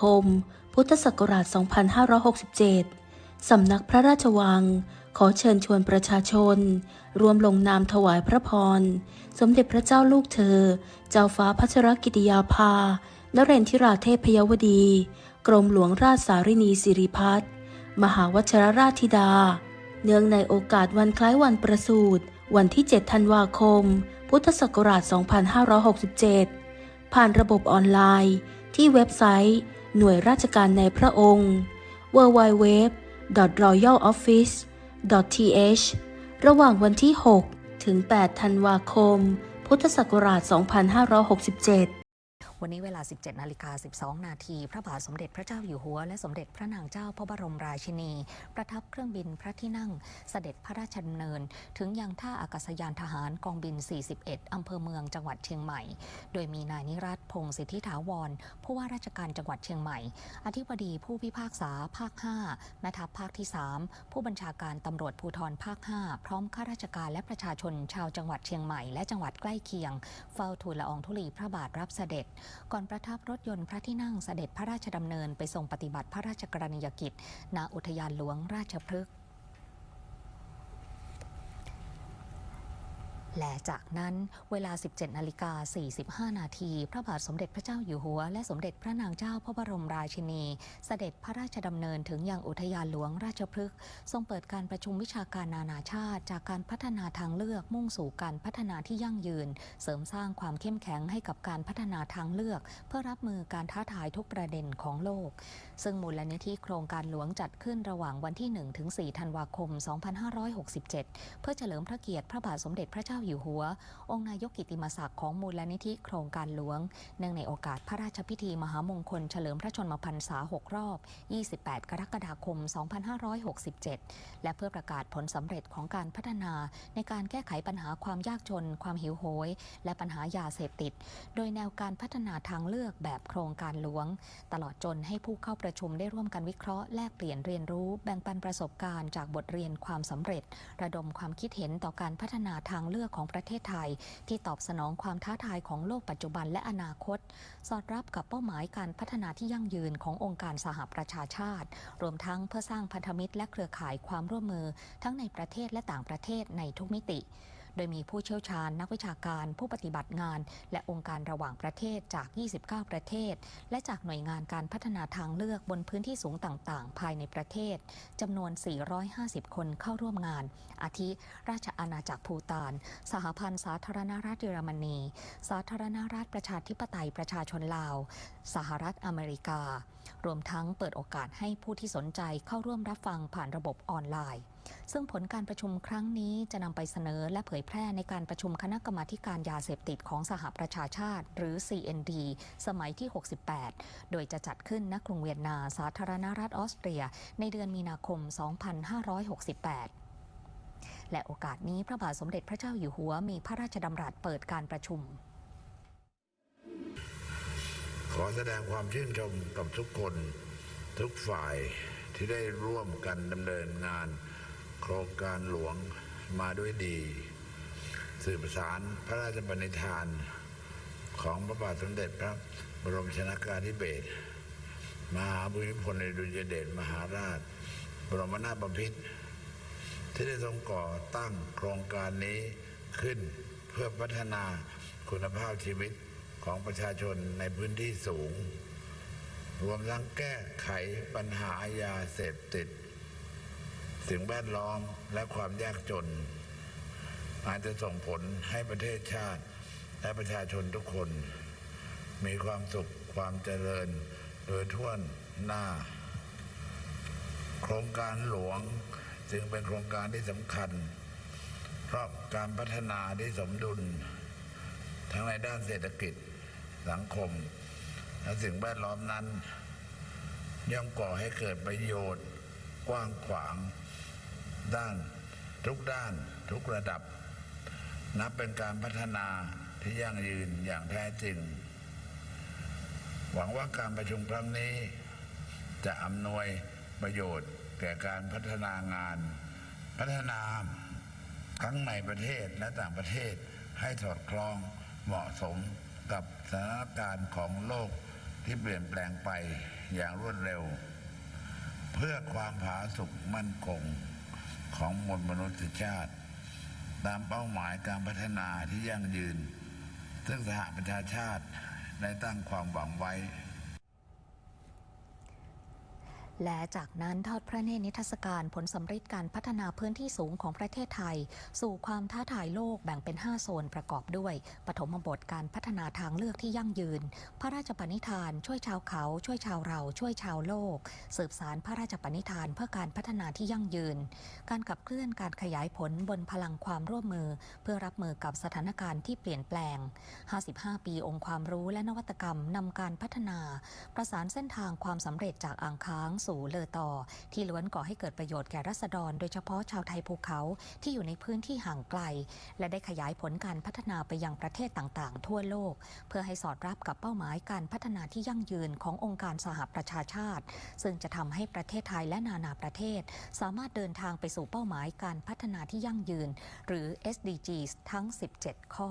คม พุทธศักราช 2567 สำนักพระราชวัง ขอเชิญชวนประชาชน รวมลงนามถวายพระพร สมเด็จพระเจ้าลูกเธอ เจ้าฟ้าพัชรกิติยาภา นเรนทิราเทพยวดี กรมหลวงราชสารินีสิริพัฒน์มหาวชรราชธิดา เนื่องในโอกาสวันคล้ายวันประสูติวันที่ 7 ธันวาคม พุทธศักราช 2567 ผ่านระบบออนไลน์ ที่เว็บไซต์ หน่วยราชการในพระองค์ www.royaloffice.th ระหว่างวันที่ 6 ถึง 8 ธันวาคม พุทธศักราช 2567 วันนี้เวลา 17นาฬิกา12 นาที พระบาทสมเด็จพระเจ้าอยู่หัว และสมเด็จพระนางเจ้าพระบรมราชินี ประทับเครื่องบินพระที่นั่ง เสด็จพระราชดำเนิน ถึงยังท่าอากาศยานทหารกองบิน 41 อำเภอเมืองจังหวัดเชียงใหม่ โดยมีนายนิรัตพงศ์สิทธิถาวร ผู้ว่าราชการจังหวัดเชียงใหม่ อธิบดีผู้พิพากษาภาค 5 แม่ทัพภาคที่ 3 ผู้บัญชาการตำรวจภูธรภาค 5 พร้อมข้าราชการและประชาชนชาวจังหวัดเชียงใหม่และจังหวัดใกล้เคียง เฝ้าทูลละอองธุลีพระบาทรับเสด็จก่อนประทับรถยนต์พระที่นั่งเสด็จพระราชดำเนินไปทรงปฏิบัติพระราชกรณียกิจ ณอุทยานหลวงราชพฤกษ์ และจากนั้นเวลา 17นาฬิกา45 นาทีพระบาทสมเด็จพระเจ้าอยู่หัว และสมเด็จพระนางเจ้าพระบรมราชินี เสด็จพระราชดำเนินถึงยังอุทยานหลวงราชพฤกษ์ทรงเปิดการประชุมวิชาการนานาชาติ จากการพัฒนาทางเลือกมุ่งสู่การพัฒนาที่ยั่งยืน เสริมสร้างความเข้มแข็งให้กับการพัฒนาทางเลือก เพื่อรับมือการท้าทายทุกประเด็นของโลก ซึ่งมูลนิธิโครงการหลวงจัดขึ้นระหว่างวันที่1ถึง4ธันวาคม 2567 เพื่อเฉลิมพระเกียรติพระบาทสมเด็จพระเจ้าาอยู่หัว องค์นายกกิติมศักดิ์ของมูลนิธิโครงการหลวง เนื่องในโอกาสพระราชพิธีมหามงคลเฉลิมพระชนมพรรษา 6 รอบ 28 กรกฎาคม 2567 และเพื่อประกาศผลสำเร็จของการพัฒนาในการแก้ไขปัญหาความยากจน ความหิวโหย และปัญหายาเสพติด โดยแนวการพัฒนาทางเลือกแบบโครงการหลวง ตลอดจนให้ผู้เข้าประชุมได้ร่วมกันวิเคราะห์แลกเปลี่ยนเรียนรู้ แบ่งปันประสบการณ์จากบทเรียนความสำเร็จ ระดมความคิดเห็นต่อการพัฒนาทางเลือกของประเทศไทย ที่ตอบสนองความท้าทายของโลกปัจจุบันและอนาคต สอดรับกับเป้าหมายการพัฒนาที่ยั่งยืนขององค์การสหประชาชาติ รวมทั้งเพื่อสร้างพันธมิตรและเครือข่ายความร่วมมือ ทั้งในประเทศและต่างประเทศในทุกมิติ โดยมีผู้เชี่ยวชาญนักวิชาการผู้ปฏิบัติงาน และองค์การระหว่างประเทศจาก 29 ประเทศ และจากหน่วยงานการพัฒนาทางเลือกบนพื้นที่สูงต่างๆ ภายในประเทศจำนวน 450 คนเข้าร่วมงาน อาทิ ราชอาณาจักรภูตาน สหพันธ์สาธารณรัฐเยอรมนี สาธารณรัฐประชาธิปไตยประชาชนลาว สหรัฐอเมริกา รวมทั้งเปิดโอกาสให้ผู้ที่สนใจเข้าร่วมรับฟังผ่านระบบออนไลน์ ซึ่งผลการประชุมครั้งนี้จะนำไปเสนอและเผยแพร่ในการประชุมคณะกรรมาการยาเสพติดของสหประชาชาติ หรือ CND สมัยที่ 68 โดยจะจัดขึ้นณกรุงเวียนนาสาธารณรัฐออสเตรีย ในเดือนมีนาคม 2568และโอกาสนี้พระบาทสมเด็จพระเจ้าอยู่หัวมีพระราชดำรัสเปิดการประชุม ขอแสดงความชื่นชมกับทุกคนทุกฝ่ายที่ได้ร่วมกันดำเนินงาน โครงการหลวงมาด้วยดี สื่อสานพระราชบัญญัติานของพระบาทสมเด็จพระบรมชนากาธิเบศรมหาภูมิพลอดุลยเดชมหาราช บรมนาถบพิตรที่ได้ทรงก่อตั้งโครงการนี้ขึ้นเพื่อพัฒนาคุณภาพชีวิต ของประชาชนในพื้นที่สูง รวมทั้งแก้ไขปัญหายาเสพติด สิ่งแวดล้อมและความยากจน อาจจะส่งผลให้ประเทศชาติ และประชาชนทุกคน มีความสุขความเจริญโดยทั่วหน้า โครงการหลวงจึงเป็นโครงการที่สำคัญ เพราะการพัฒนาที่สมดุล ทั้งในด้านเศรษฐกิจ สังคม และสิ่งแวดล้อมนั้น ย่อมก่อให้เกิดประโยชน์กว้างขวาง ด้านทุกด้านทุกระดับ นับเป็นการพัฒนาที่ยั่งยืนอย่างแท้จริง หวังว่าการประชุมครั้งนี้ จะอำนวยประโยชน์แก่การพัฒนางาน พัฒนาทั้งในประเทศและต่างประเทศให้สอดคล้องเหมาะสม กับสถานการณ์ของโลกที่เปลี่ยนแปลงไปอย่างรวดเร็ว เพื่อความผาสุกมั่นคงของมวลมนุษยชาติ ตามเป้าหมายการพัฒนาที่ยั่งยืน ซึ่งสหประชาชาติได้ตั้งความหวังไว้ และจากนั้นทอดพระเนตรนิทรรศการผลสำฤทธิ์การพัฒนาพื้นที่สูงของประเทศไทย สู่ความท้าทายโลกแบ่งเป็น 5 โซนประกอบด้วย ปฐมบทการพัฒนาทางเลือกที่ยั่งยืน พระราชปณิธาน ช่วยชาวเขา ช่วยชาวเรา ช่วยชาวโลก สืบสารพระราชปณิธานเพื่อการพัฒนาที่ยั่งยืน การขับเคลื่อนการขยายผลบนพลังความร่วมมือ เพื่อรับมือกับสถานการณ์ที่เปลี่ยนแปลง 55 ปีองค์ความรู้และนวัตกรรมนำการพัฒนา ประสานเส้นทางความสำเร็จจากอ่างค้างสู่เลอต่อ ที่ล้วนก่อให้เกิดประโยชน์แก่รัษฎร โดยเฉพาะชาวไทยภูเขาที่อยู่ในพื้นที่ห่างไกล และได้ขยายผลการพัฒนาไปยังประเทศต่างๆ ทั่วโลก เพื่อให้สอดรับกับเป้าหมายการพัฒนาที่ยั่งยืนขององค์การสหประชาชาติ ซึ่งจะทำให้ประเทศไทยและนานาประเทศ สามารถเดินทางไปสู่เป้าหมายการพัฒนาที่ยั่งยืน หรือ SDGs ทั้ง 17 ข้อ